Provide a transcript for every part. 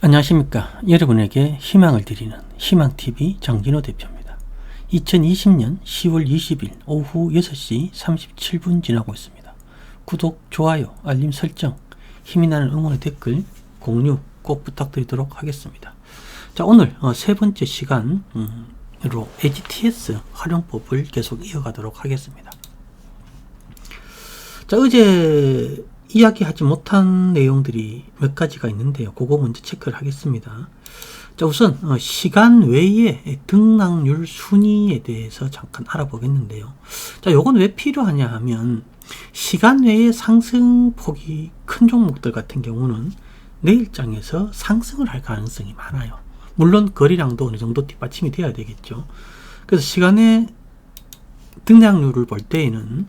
안녕하십니까. 여러분에게 희망을 드리는 희망TV 정진호 대표입니다. 2020년 10월 20일 오후 6시 37분 지나고 있습니다. 구독, 좋아요, 알림 설정, 힘이 나는 응원의 댓글, 공유 꼭 부탁드리도록 하겠습니다. 자, 오늘 어, 세 번째 시간으로 AGTS 활용법을 계속 이어가도록 하겠습니다. 자, 어제 이야기하지 못한 내용들이 몇 가지가 있는데요. 그거 먼저 체크를 하겠습니다. 자, 우선 어, 시간 외에 등락률 순위에 대해서 잠깐 알아보겠는데요. 자, 요건 왜 필요하냐 하면 시간 외에 상승폭이 큰 종목들 같은 경우는 내일장에서 상승을 할 가능성이 많아요. 물론 거리량도 어느 정도 뒷받침이 돼야 되겠죠. 그래서 시간의 등락률을 볼 때에는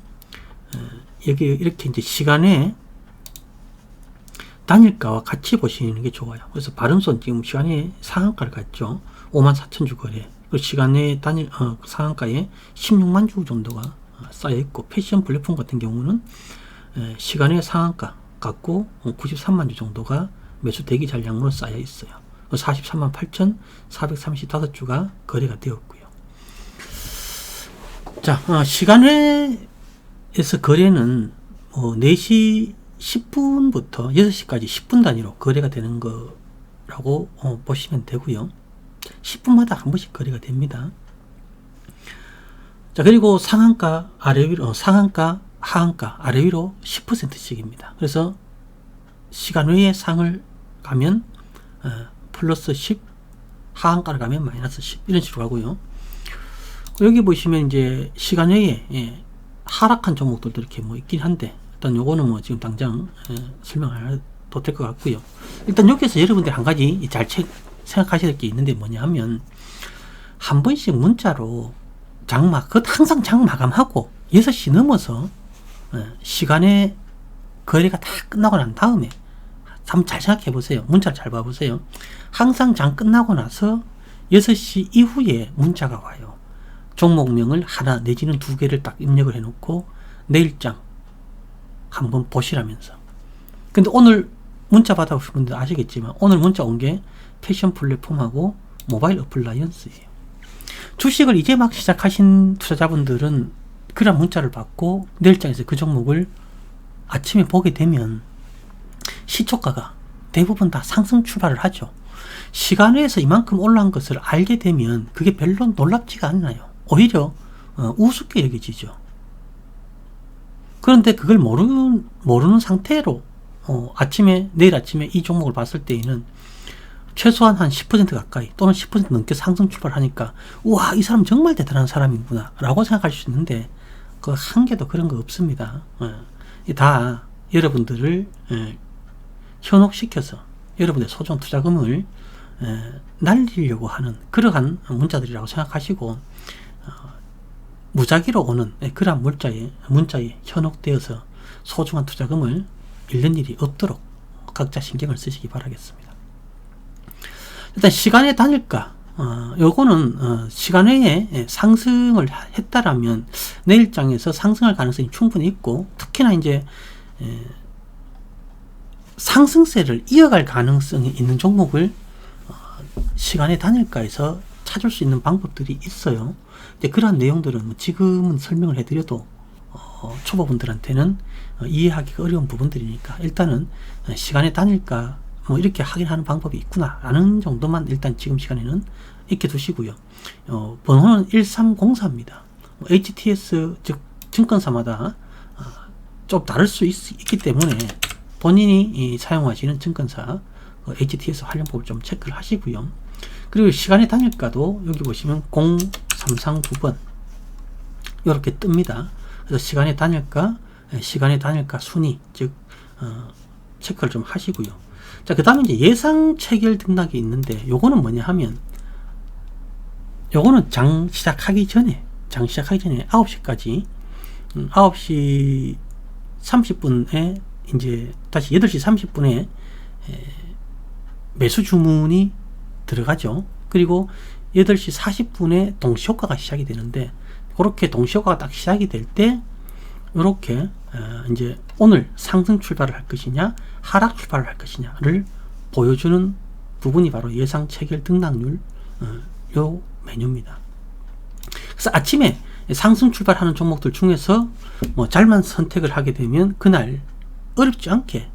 어, 여기 이렇게 이제 시간에 단일가와 같이 보시는 게 좋아요. 그래서 바른손 지금 시간에 상한가를 갔죠. 5만 4천 주 거래. 그 시간에 단일 어, 상한가에 16만 주 정도가 어, 쌓여 있고 패션 플랫폼 같은 경우는 에, 시간에 상한가 갖고 93만 어, 주 정도가 매수 대기 잔량으로 쌓여 있어요. 43만 8천 435주가 거래가 되었고요. 자, 어, 시간에서 거래는 어, 4시 10분부터 6시까지 10분 단위로 거래가 되는 거라고 어, 보시면 되고요. 10분마다 한 번씩 거래가 됩니다. 자, 그리고 상한가 아래 위로, 어, 상한가, 하한가 아래 위로 10%씩입니다. 그래서 시간 외에 상을 가면 어, 플러스 10, 하한가를 가면 마이너스 10 이런 식으로 가고요. 여기 보시면 이제 시간 외에 예, 하락한 종목들도 이렇게 뭐 있긴 한데 일단 요거는 뭐 지금 당장 예, 설명 안 해도 될 것 같고요. 일단 여기서 여러분들 한 가지 잘 생각하셔야 될 게 있는데 뭐냐 하면 한 번씩 문자로 장마, 그 항상 장 마감하고 6시 넘어서 예, 시간에 거래가 다 끝나고 난 다음에 한번 잘 생각해 보세요. 문자를 잘 봐보세요. 항상 장 끝나고 나서 6시 이후에 문자가 와요. 종목명을 하나 내지는 두 개를 딱 입력을 해놓고 내일장 한번 보시라면서. 근데 오늘 문자 받아보신 분들 아시겠지만 오늘 문자 온 게 패션 플랫폼하고 모바일 어플 라이언스예요. 주식을 이제 막 시작하신 투자자분들은 그런 문자를 받고 내일장에서 그 종목을 아침에 보게 되면 시초가가 대부분 다 상승 출발을 하죠. 시간에서 이만큼 올라온 것을 알게 되면 그게 별로 놀랍지가 않나요. 오히려 어, 우습게 여겨지죠. 그런데 그걸 모르는, 모르는 상태로, 어, 아침에, 내일 아침에 이 종목을 봤을 때에는 최소한 한 10% 가까이 또는 10% 넘게 상승 출발하니까, 우와, 이 사람 정말 대단한 사람이구나. 라고 생각할 수 있는데, 그 한 개도 그런 거 없습니다. 어, 다 여러분들을 에, 현혹시켜서 여러분의 소중 투자금을 에, 날리려고 하는 그러한 문자들이라고 생각하시고, 무작위로 오는 그러한 물자에, 문자에 현혹되어서 소중한 투자금을 잃는 일이 없도록 각자 신경을 쓰시기 바라겠습니다. 일단 시간의 단일가, 어, 요거는 어, 시간 외에 상승을 했다라면 내일장에서 상승할 가능성이 충분히 있고 특히나 이제 에, 상승세를 이어갈 가능성이 있는 종목을 어, 시간의 단일가에서 찾을 수 있는 방법들이 있어요. 이제 그러한 내용들은 뭐 지금은 설명을 해드려도 어, 초보분들한테는 어, 이해하기가 어려운 부분들이니까 일단은 어, 시간의 단일가 뭐 이렇게 확인하는 방법이 있구나라는 정도만 일단 지금 시간에는 익혀 두시고요. 어, 번호는 1304입니다. 뭐 HTS 즉 증권사마다 어, 좀 다를 수 있, 기 때문에 본인이 사용하시는 증권사 HTS 활용법을 좀 체크를 하시고요. 그리고 시간의 단일가도 여기 보시면 0339번 이렇게 뜹니다. 그래서 시간의 단일가, 예, 시간의 단일가 순위 즉 어, 체크를 좀 하시고요. 자, 그 다음에 이제 예상 체결 등락이 있는데 요거는 뭐냐 하면 요거는 장 시작하기 전에 장 시작하기 전에 9시까지 음, 9시 30분에 이제 다시 8시 30분에 에, 매수 주문이 들어가죠. 그리고 8시 40분에 동시효과가 시작이 되는데 그렇게 동시효과가 딱 시작이 될 때 이렇게 어, 이제 오늘 상승 출발을 할 것이냐 하락 출발을 할 것이냐를 보여주는 부분이 바로 예상 체결 등락률 어, 요 메뉴입니다. 그래서 아침에 상승 출발하는 종목들 중에서 뭐 잘만 선택을 하게 되면 그날 어렵지 않게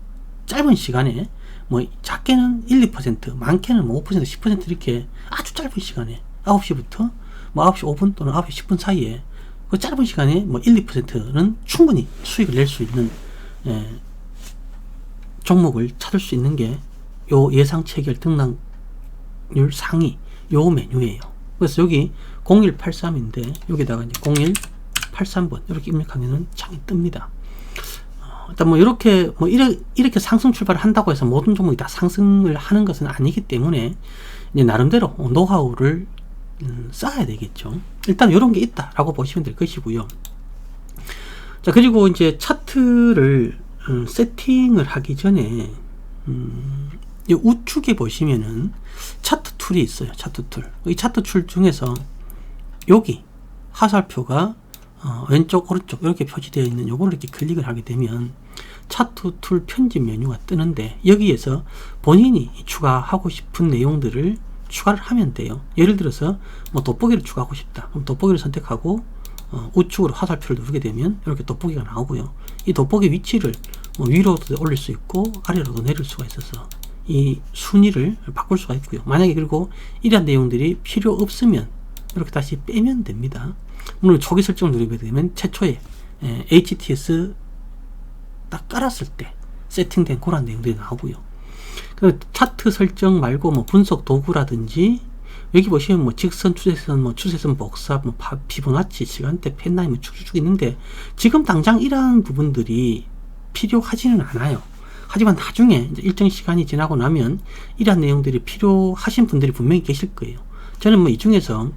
짧은 시간에 뭐 작게는 1, 2%, 많게는 뭐 5%, 10% 이렇게 아주 짧은 시간에 9시부터 뭐 9시 5분 또는 9시 10분 사이에 그 짧은 시간에 뭐 1, 2%는 충분히 수익을 낼 수 있는 예, 종목을 찾을 수 있는 게 요 예상 체결 등락률 상위 요 메뉴예요. 그래서 여기 0183인데 여기다가 이제 0183번 이렇게 입력하면은 창이 뜹니다. 어, 일단 뭐 이렇게 뭐 이렇게, 이렇게 상승 출발을 한다고 해서 모든 종목이 다 상승을 하는 것은 아니기 때문에 이제 나름대로 노하우를 음, 쌓아야 되겠죠. 일단 이런 게 있다라고 보시면 될 것이고요. 자 그리고 이제 차트를 음, 세팅을 하기 전에 음, 이 우측에 보시면은 차트 툴이 있어요. 차트 툴. 이 차트 툴 중에서 여기 화살표가 어, 왼쪽 오른쪽 이렇게 표시되어 있는 요거를 이렇게 클릭을 하게 되면 차트 툴 편집 메뉴가 뜨는데 여기에서 본인이 추가하고 싶은 내용들을 추가를 하면 돼요. 예를 들어서 뭐 돋보기를 추가하고 싶다. 그럼 돋보기를 선택하고 어, 우측으로 화살표를 누르게 되면 이렇게 돋보기가 나오고요. 이 돋보기 위치를 뭐 위로도 올릴 수 있고 아래로도 내릴 수가 있어서 이 순위를 바꿀 수가 있고요. 만약에 그리고 이러한 내용들이 필요 없으면 이렇게 다시 빼면 됩니다. 물론 초기 설정을 누르게 되면 최초에 에, HTS 딱 깔았을 때 세팅된 그런 내용들이 나오고요. 그 차트 설정 말고 뭐 분석 도구라든지 여기 보시면 뭐 직선, 추세선, 뭐 추세선 복사, 뭐 피보나치, 시간대, 펜라인 뭐 쭉쭉 있는데 지금 당장 이러한 부분들이 필요하지는 않아요. 하지만 나중에 일정 시간이 지나고 나면 이러한 내용들이 필요하신 분들이 분명히 계실 거예요. 저는 뭐 이 중에서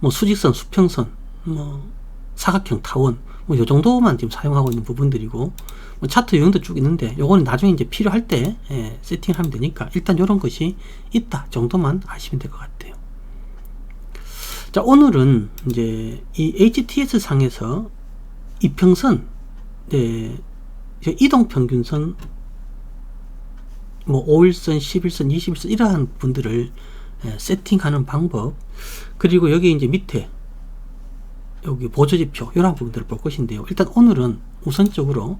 뭐 수직선, 수평선, 뭐 사각형, 타원, 뭐 요 정도만 지금 사용하고 있는 부분들이고 뭐 차트 유형도 쭉 있는데 요거는 나중에 이제 필요할 때 예, 세팅을 하면 되니까 일단 이런 것이 있다 정도만 아시면 될 것 같아요. 자 오늘은 이제 이 HTS 상에서 이평선 네, 이동 평균선 뭐 5일선, 11선, 21선 이러한 분들을 예, 세팅하는 방법 그리고 여기 이제 밑에 여기 보조지표 이런 부분들을 볼 것인데요. 일단 오늘은 우선적으로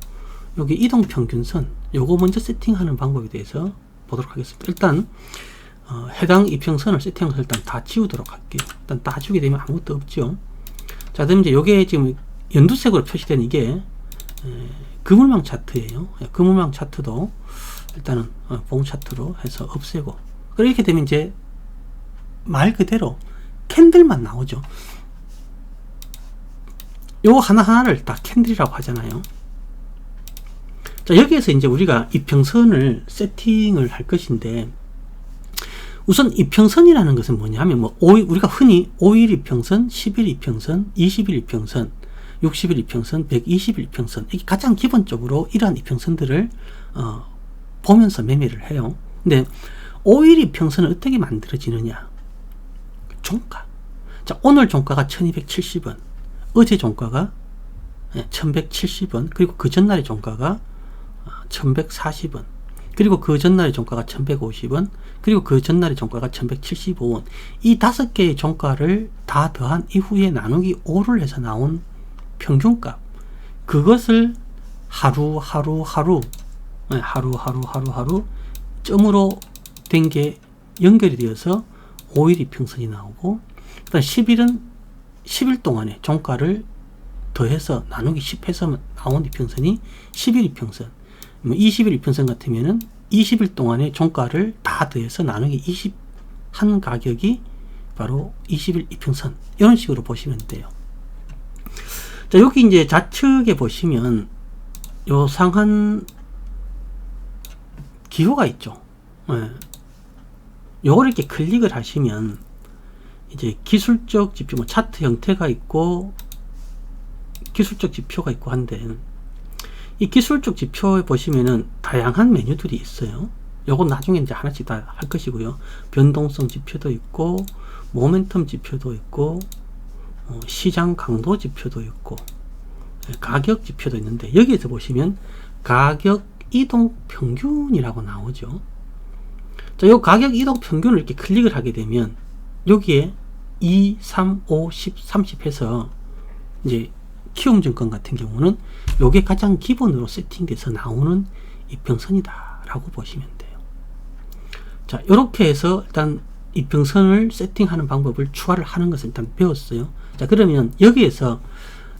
여기 이동평균선 요거 먼저 세팅하는 방법에 대해서 보도록 하겠습니다. 일단 어, 해당 이평선을 세팅해서 일단 다 지우도록 할게요. 일단 다 지우게 되면 아무것도 없죠. 자, 그럼 이제 요게 지금 연두색으로 표시된 이게 에, 그물망 차트예요. 예, 그물망 차트도 일단은 어, 봉 차트로 해서 없애고 그렇게 되면 이제 말 그대로 캔들만 나오죠. 요 하나하나를 다 캔들이라고 하잖아요. 자, 여기에서 이제 우리가 이평선을 세팅을 할 것인데, 우선 이평선이라는 것은 뭐냐 하면, 뭐, 5일, 우리가 흔히 5일 이평선, 10일 이평선, 20일 이평선, 60일 이평선, 120일 이평선, 이게 가장 기본적으로 이러한 이평선들을, 어, 보면서 매매를 해요. 근데, 5일 이평선은 어떻게 만들어지느냐? 종가. 자, 오늘 종가가 1270원, 어제 종가가 1170원, 그리고 그 전날의 종가가 1140원, 그리고 그 전날의 종가가 1150원, 그리고 그 전날의 종가가 1175원. 이 다섯 개의 종가를 다 더한 이후에 나누기 5를 해서 나온 평균값. 그것을 하루, 하루, 하루, 하루, 하루, 하루, 하루, 점으로 된 게 연결이 되어서 5일 이평선이 나오고, 그다음 10일은 10일 동안의 종가를 더해서 나누기 10해서 나온 이평선이 10일 이평선. 뭐 20일 이평선 같으면은 20일 동안의 종가를 다 더해서 나누기 20 한 가격이 바로 20일 이평선. 이런 식으로 보시면 돼요. 자, 여기 이제 좌측에 보시면 요 상한 기호가 있죠. 예. 요걸 이렇게 클릭을 하시면 이제 기술적 지표, 뭐 차트 형태가 있고 기술적 지표가 있고 한데 이 기술적 지표에 보시면은 다양한 메뉴들이 있어요. 요건 나중에 이제 하나씩 다 할 것이고요. 변동성 지표도 있고 모멘텀 지표도 있고 어, 시장 강도 지표도 있고 예, 가격 지표도 있는데 여기에서 보시면 가격 이동 평균이라고 나오죠. 자, 요 가격 이동 평균을 이렇게 클릭을 하게 되면 여기에 2, 3, 5, 10, 30 해서 이제 키움증권 같은 경우는 요게 가장 기본으로 세팅돼서 나오는 이평선이다 라고 보시면 돼요. 자, 이렇게 해서 일단 이평선을 세팅하는 방법을 추가를 하는 것을 일단 배웠어요. 자, 그러면 여기에서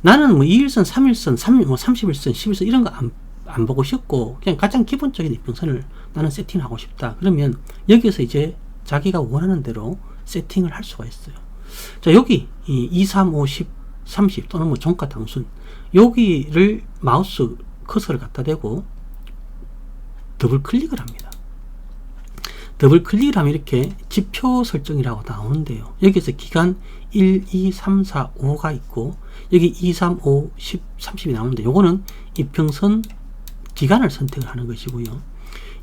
나는 뭐 2일선, 3일선, 3, 뭐 30일선, 10일선 이런 거 안, 안 보고 싶고 그냥 가장 기본적인 이평선을 나는 세팅하고 싶다. 그러면 여기에서 이제 자기가 원하는 대로 세팅을 할 수가 있어요. 자, 여기 이 2, 3, 5, 10, 30 또는 뭐 종가 단순 여기를 마우스 커서를 갖다 대고 더블 클릭을 합니다. 더블 클릭을 하면 이렇게 지표 설정이라고 나오는데요. 여기서 기간 1, 2, 3, 4, 5가 있고 여기 2, 3, 5, 10, 30이 나오는데 요거는 이평선 기간을 선택을 하는 것이고요.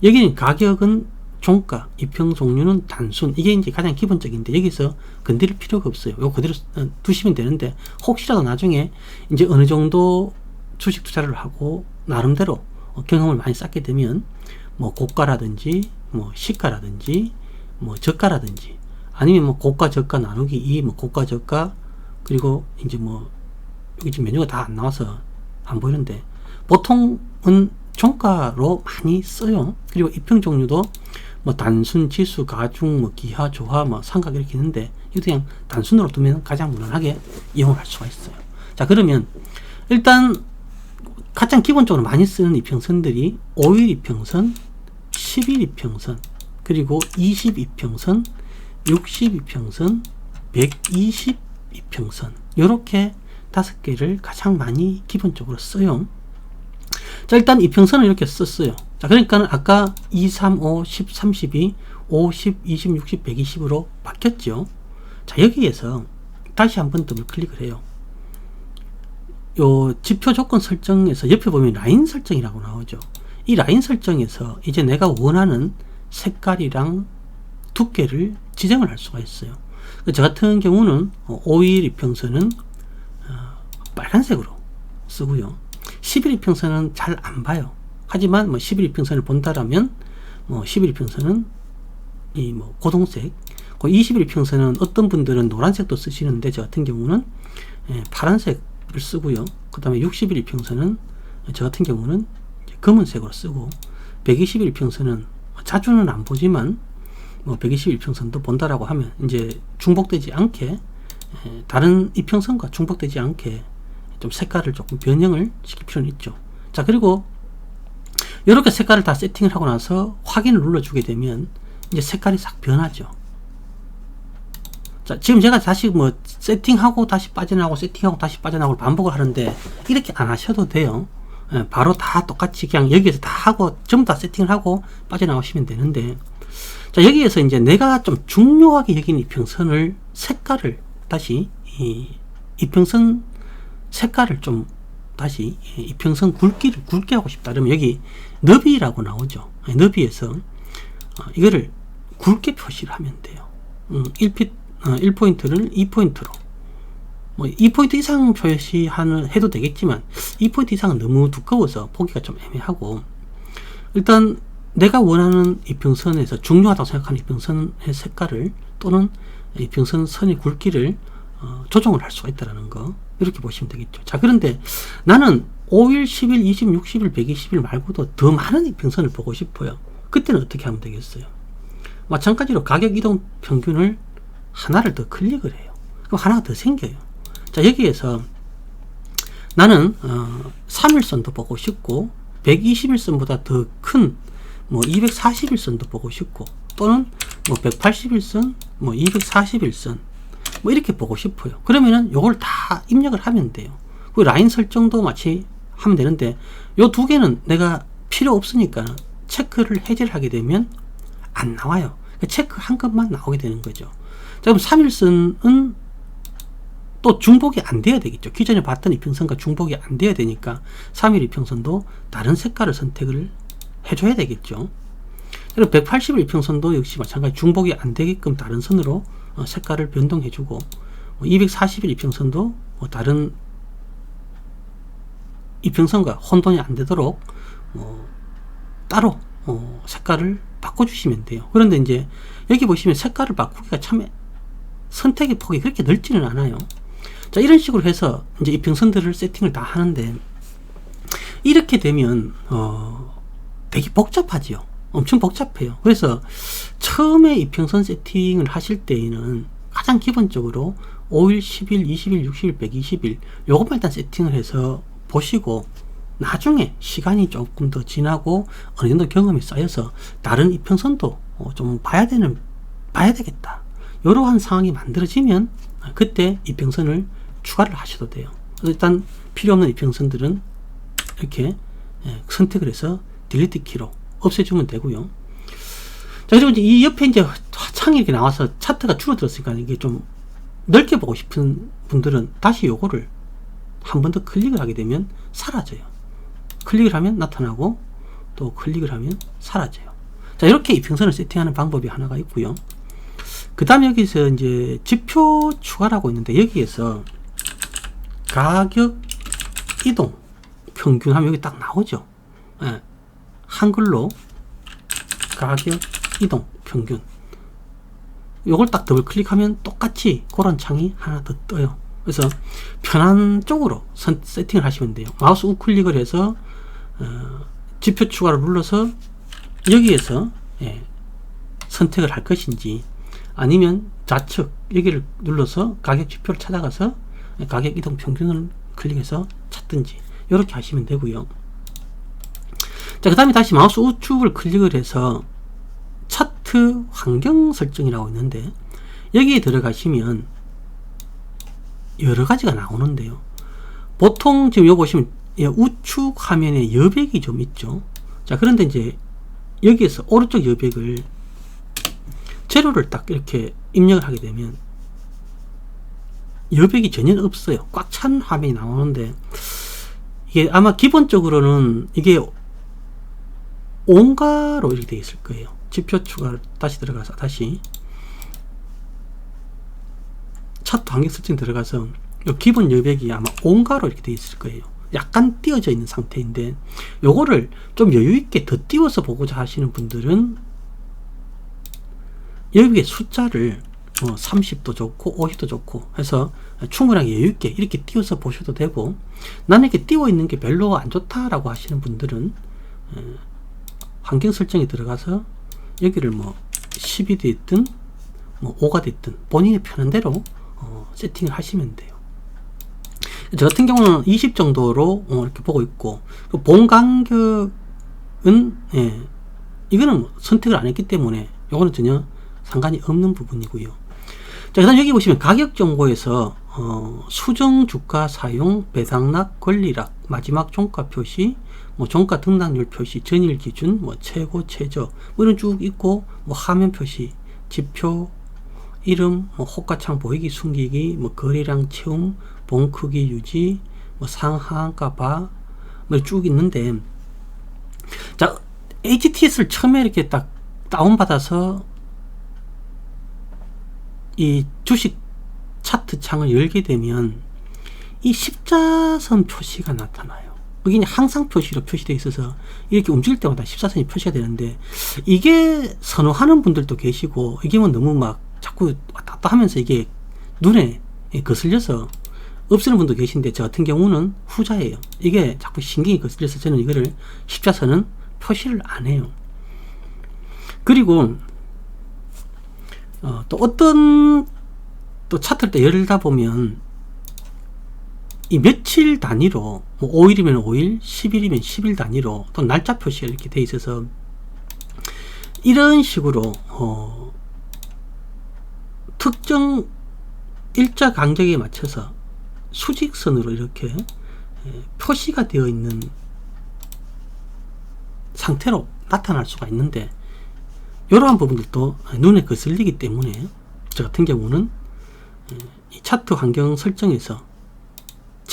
여기는 가격은 종가, 이평 종류는 단순 이게 이제 가장 기본적인데 여기서 건드릴 필요가 없어요. 요 그대로 어, 두시면 되는데 혹시라도 나중에 이제 어느 정도 주식 투자를 하고 나름대로 어, 경험을 많이 쌓게 되면 뭐 고가라든지 뭐 시가라든지 뭐 저가라든지 아니면 뭐 고가 저가 나누기 2, 뭐 고가 저가 그리고 이제 뭐 지금 메뉴가 다 안 나와서 안 보이는데 보통은 종가로 많이 써요. 그리고 입평 종류도 뭐 단순, 지수, 가중, 뭐 기하, 조화, 뭐 삼각 이렇게 있는데 이것도 그냥 단순으로 두면 가장 무난하게 이용을 할 수가 있어요. 자 그러면 일단 가장 기본적으로 많이 쓰는 이평선들이 5일 이평선, 10일 이평선, 그리고 20 이평선, 60 이평선, 120 이평선 이렇게 다섯 개를 가장 많이 기본적으로 써요. 자, 일단 이평선을 이렇게 썼어요. 자, 그러니까 아까 2, 3, 5, 10, 32, 5, 10, 20, 60, 120으로 바뀌었죠. 자, 여기에서 다시 한 번 더블 클릭을 해요. 요 지표 조건 설정에서 옆에 보면 라인 설정이라고 나오죠. 이 라인 설정에서 이제 내가 원하는 색깔이랑 두께를 지정을 할 수가 있어요. 저 같은 경우는 5일 이평선은 어, 빨간색으로 쓰고요. 11 이평선은 잘 안 봐요. 하지만 뭐11 이평선을 본다라면 뭐11 이평선은 이 뭐 고동색, 21 이평선은 어떤 분들은 노란색도 쓰시는데 저 같은 경우는 예, 파란색을 쓰고요. 그 다음에 61 이평선은 저 같은 경우는 검은색으로 쓰고 121 이평선은 자주는 안 보지만 뭐 121 이평선도 본다라고 하면 이제 중복되지 않게 예, 다른 이평선과 중복되지 않게 좀 색깔을 조금 변형을 시킬 필요는 있죠. 자, 그리고 이렇게 색깔을 다 세팅을 하고 나서 확인을 눌러주게 되면 이제 색깔이 싹 변하죠. 자, 지금 제가 다시 뭐 세팅하고 다시 빠져나오고 세팅하고 다시 빠져나오고 반복을 하는데 이렇게 안 하셔도 돼요. 예, 바로 다 똑같이 그냥 여기에서 다 하고 전부 다 세팅을 하고 빠져나오시면 되는데 자, 여기에서 이제 내가 좀 중요하게 여기는 이평선을 색깔을 다시 이 이평선 색깔을 좀 다시 이평선 굵기를 굵게 하고 싶다. 그러면 여기 너비라고 나오죠. 너비에서 어, 이거를 굵게 표시를 하면 돼요. 음, 1피, 어, 1포인트를 2포인트로 뭐 2포인트 이상 표시하는 해도 되겠지만 2포인트 이상은 너무 두꺼워서 보기가 좀 애매하고 일단 내가 원하는 이평선에서 중요하다고 생각하는 이평선의 색깔을 또는 이평선 선의 굵기를 어, 조정을 할 수가 있다는 거 이렇게 보시면 되겠죠. 자 그런데 나는 5일, 10일, 20, 60일, 120일 말고도 더 많은 이평선을 보고 싶어요. 그때는 어떻게 하면 되겠어요? 마찬가지로 가격 이동 평균을 하나를 더 클릭을 해요. 그럼 하나가 더 생겨요. 자 여기에서 나는 어, 3일선도 보고 싶고 120일선보다 더 큰 뭐 240일선도 보고 싶고 또는 뭐 180일선, 뭐 241선 뭐 이렇게 보고 싶어요. 그러면은 요걸 다 입력을 하면 돼요. 그 라인 설정도 마치 하면 되는데 요 두 개는 내가 필요 없으니까 체크를 해제를 하게 되면 안 나와요. 그러니까 체크 한 것만 나오게 되는 거죠. 자, 그럼 3일선은 또 중복이 안 돼야 되겠죠. 기존에 봤던 이평선과 중복이 안 돼야 되니까 3일 이평선도 다른 색깔을 선택을 해줘야 되겠죠. 그리고 180일 이평선도 역시 마찬가지 중복이 안 되게끔 다른 선으로 어, 색깔을 변동해주고 240일 뭐 이평선도 뭐 다른 이평선과 혼돈이 안 되도록 뭐 따로 어, 색깔을 바꿔주시면 돼요. 그런데 이제 여기 보시면 색깔을 바꾸기가 참 선택의 폭이 그렇게 넓지는 않아요. 자, 이런 식으로 해서 이제 이평선들을 세팅을 다 하는데 이렇게 되면 어, 되게 복잡하지요. 엄청 복잡해요. 그래서 처음에 이평선 세팅을 하실 때에는 가장 기본적으로 5일, 10일, 20일, 60일, 120일 요것만 일단 세팅을 해서 보시고 나중에 시간이 조금 더 지나고 어느 정도 경험이 쌓여서 다른 이평선도 어, 좀 봐야 되는 봐야 되겠다. 이러한 상황이 만들어지면 그때 이평선을 추가를 하셔도 돼요. 일단 필요 없는 이평선들은 이렇게 예, 선택을 해서 딜리트 키로 없애주면 되고요. 자, 그리고 이제 이 옆에 이제 창이 이렇게 나와서 차트가 줄어들었으니까 이게 좀 넓게 보고 싶은 분들은 다시 요거를 한 번 더 클릭을 하게 되면 사라져요. 클릭을 하면 나타나고 또 클릭을 하면 사라져요. 자, 이렇게 이평선을 세팅하는 방법이 하나가 있고요. 그 다음에 여기서 이제 지표 추가라고 있는데 여기에서 가격 이동 평균 하면 여기 딱 나오죠. 예. 한글로 가격 이동 평균 요걸 딱 더블 클릭하면 똑같이 그런 창이 하나 더 떠요. 그래서 편한 쪽으로 선, 세팅을 하시면 돼요. 마우스 우클릭을 해서 어, 지표 추가를 눌러서 여기에서 예, 선택을 할 것인지 아니면 좌측 여기를 눌러서 가격 지표를 찾아가서 가격 이동 평균을 클릭해서 찾든지 이렇게 하시면 되고요. 자, 그 다음에 다시 마우스 우측을 클릭을 해서 차트 환경 설정이라고 있는데 여기에 들어가시면 여러 가지가 나오는데요. 보통 지금 여기 보시면 예, 우측 화면에 여백이 좀 있죠. 자, 그런데 이제 여기에서 오른쪽 여백을 재료를 딱 이렇게 입력을 하게 되면 여백이 전혀 없어요. 꽉 찬 화면이 나오는데 이게 아마 기본적으로는 이게 온가로 이렇게 되어 있을 거예요. 지표 추가 다시 들어가서 다시 차트 환경 설정 들어가서 기본 여백이 아마 온가로 이렇게 되어 있을 거예요. 약간 띄어져 있는 상태인데 요거를 좀 여유 있게 더 띄워서 보고자 하시는 분들은 여기에 숫자를 어, 30도 좋고 50도 좋고 해서 충분하게 여유 있게 이렇게 띄워서 보셔도 되고 나는 이렇게 띄워 있는 게 별로 안 좋다라고 하시는 분들은 에, 환경 설정에 들어가서 여기를 뭐 10이 됐든 뭐 5가 됐든 본인의 편한 대로 어, 세팅을 하시면 돼요. 저 같은 경우는 20 정도로 어, 이렇게 보고 있고 그 본 간격은 예, 이거는 뭐 선택을 안 했기 때문에 이거는 전혀 상관이 없는 부분이고요. 자, 그다음 여기 보시면 가격 정보에서 어, 수정 주가 사용 배당락 권리락 마지막 종가 표시 뭐 종가 등락률 표시 전일 기준 뭐 최고 최저 뭐 이런 쭉 있고 뭐 화면 표시 지표 이름 뭐 호가창 보이기 숨기기 뭐 거래량 채움 봉 크기 유지 뭐 상하한가 봐 뭐 쭉 있는데 자 HTS를 처음에 이렇게 딱 다운받아서 이 주식 차트 창을 열게 되면 이 십자선 표시가 나타나요. 여기 항상 표시로 표시되어 있어서 이렇게 움직일 때마다 십자선이 표시가 되는데 이게 선호하는 분들도 계시고 이게 뭐 너무 막 자꾸 왔다 갔다 하면서 이게 눈에 거슬려서 없애는 분도 계신데 저 같은 경우는 후자예요. 이게 자꾸 신경이 거슬려서 저는 이거를 십자선은 표시를 안 해요. 그리고 어, 또 어떤 또 차트를 때 열다 보면 이 며칠 단위로 뭐 5일이면 5일, 10일이면 10일 단위로 또 날짜 표시가 이렇게 돼 있어서 이런 식으로 어, 특정 일자 간격에 맞춰서 수직선으로 이렇게 예, 표시가 되어 있는 상태로 나타날 수가 있는데 이러한 부분들도 눈에 거슬리기 때문에 저 같은 경우는 예, 이 차트 환경 설정에서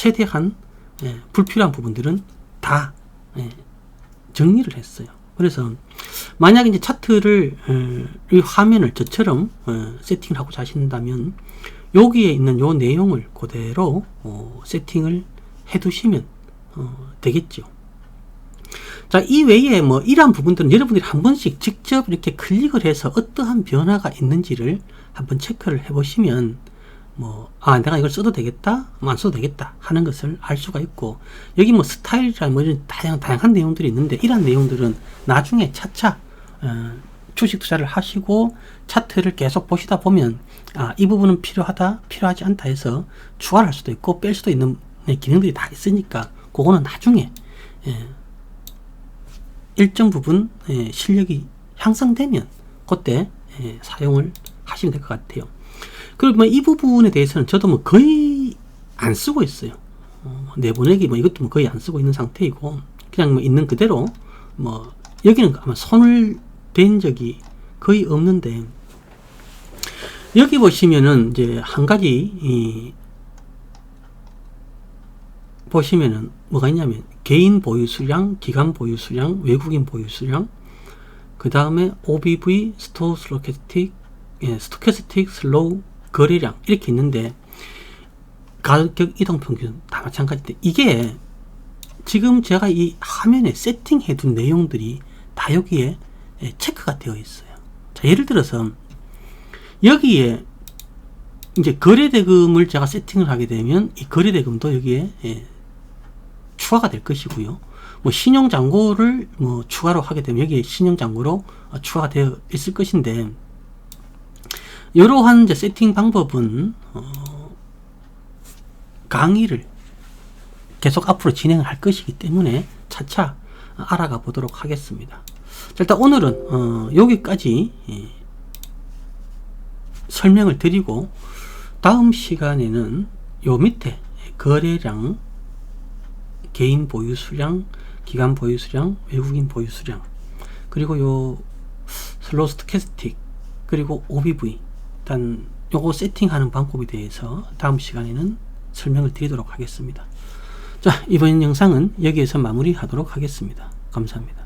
최대한 예, 불필요한 부분들은 다 예, 정리를 했어요. 그래서 만약 이제 차트를 이 화면을 저처럼 어, 세팅을 하고 자신다면 여기에 있는 요 내용을 그대로 어, 세팅을 해 두시면 어, 되겠죠. 자, 이 외에 뭐 이러한 부분들은 여러분들이 한 번씩 직접 이렇게 클릭을 해서 어떠한 변화가 있는지를 한번 체크를 해보시면 뭐, 아, 내가 이걸 써도 되겠다? 뭐안 써도 되겠다? 하는 것을 알 수가 있고, 여기 뭐 스타일이라 뭐 이런 다양, 다양한 내용들이 있는데, 이러한 내용들은 나중에 차차, 어, 주식 투자를 하시고, 차트를 계속 보시다 보면, 아, 이 부분은 필요하다, 필요하지 않다 해서 추가를 할 수도 있고, 뺄 수도 있는 네, 기능들이 다 있으니까, 그거는 나중에, 예, 일정 부분 예, 실력이 향상되면 그때 예, 사용을 하시면 될 것 같아요. 그리고 뭐 이 부분에 대해서는 저도 뭐 거의 안 쓰고 있어요. 어, 내보내기 뭐 이것도 뭐 거의 안 쓰고 있는 상태이고 그냥 뭐 있는 그대로 뭐 여기는 아마 손을 댄 적이 거의 없는데 여기 보시면은 이제 한 가지 이 보시면은 뭐가 있냐면 개인 보유 수량, 기관 보유 수량, 외국인 보유 수량, 그 다음에 OBV, 스토 스토캐스틱, 예, 스토캐스틱 슬로우 거래량 이렇게 있는데 가격 이동 평균 다 마찬가지인데 이게 지금 제가 이 화면에 세팅해 둔 내용들이 다 여기에 예, 체크가 되어 있어요. 자, 예를 들어서 여기에 이제 거래대금을 제가 세팅을 하게 되면 이 거래대금도 여기에 예, 추가가 될 것이고요. 뭐 신용잔고를 뭐 추가로 하게 되면 여기에 신용잔고로 어, 추가가 되어 있을 것인데 이러한 이제 세팅 방법은 어, 강의를 계속 앞으로 진행을 할 것이기 때문에 차차 알아가 보도록 하겠습니다. 자, 일단 오늘은 어, 여기까지 예, 설명을 드리고 다음 시간에는 요 밑에 거래량 개인 보유 수량, 기관 보유 수량, 외국인 보유 수량, 그리고 요 슬로스트 캐스틱, 그리고 OBV, 일단 요거 세팅하는 방법에 대해서 다음 시간에는 설명을 드리도록 하겠습니다. 자, 이번 영상은 여기에서 마무리하도록 하겠습니다. 감사합니다.